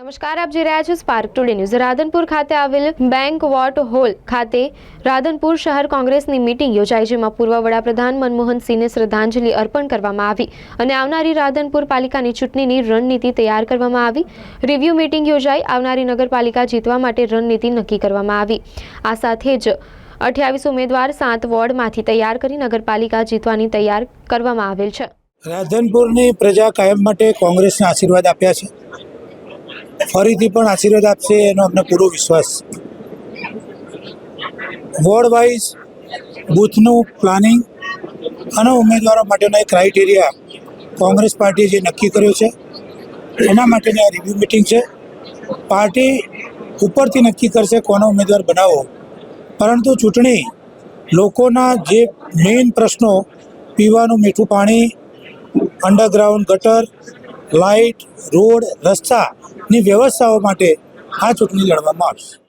નમસ્કાર, આપ જોઈ રહ્યા છો સ્પાર્ક ટુડે ન્યૂઝ રાધનપુર ખાતે આવેલ બેંક વોટ હોલ ખાતે રાધનપુર શહેર કોંગ્રેસની મિટિંગ યોજાઈ, જેમાં પૂર્વ વડાપ્રધાન મનમોહન સિંહને શ્રદ્ધાંજલિ અર્પણ કરવામાં આવી અને આવનારી રાધનપુર પાલિકાની ચૂંટણીની રણનીતિ તૈયાર કરવામાં આવી. રિવ્યૂ મિટિંગ યોજાઈ, આવનારી નગરપાલિકા જીતવા માટે રણનીતિ નક્કી કરવામાં આવી. આ સાથે જ અઠ્યાવીસ ઉમેદવાર સાત વોર્ડમાંથી તૈયાર કરી નગરપાલિકા જીતવાની તૈયાર કરવામાં આવેલ છે. રાધનપુરની પ્રજા કાયમ માટે કોંગ્રેસને આશીર્વાદ આપ્યા છે. ફરીથી પણ આશીર્વાદ આપશે એનો અમને પૂરો વિશ્વાસ. વોર્ડ વાઇઝ બૂથનું પ્લાનિંગ અને ઉમેદવારો માટેનો એક ક્રાઇટેરિયા કોંગ્રેસ પાર્ટીએ જે નક્કી કર્યો છે, એના માટેની આ રિવ્યૂ મિટિંગ છે. પાર્ટી ઉપરથી નક્કી કરશે કોનો ઉમેદવાર બનાવો. પરંતુ ચૂંટણી લોકોના જે મેઇન પ્રશ્નો, પીવાનું મીઠું પાણી અંડરગ્રાઉન્ડ ગટર લાઇટ રોડ રસ્તાની વ્યવસ્થાઓ માટે આ ચૂંટણી લડવામાં આવશે.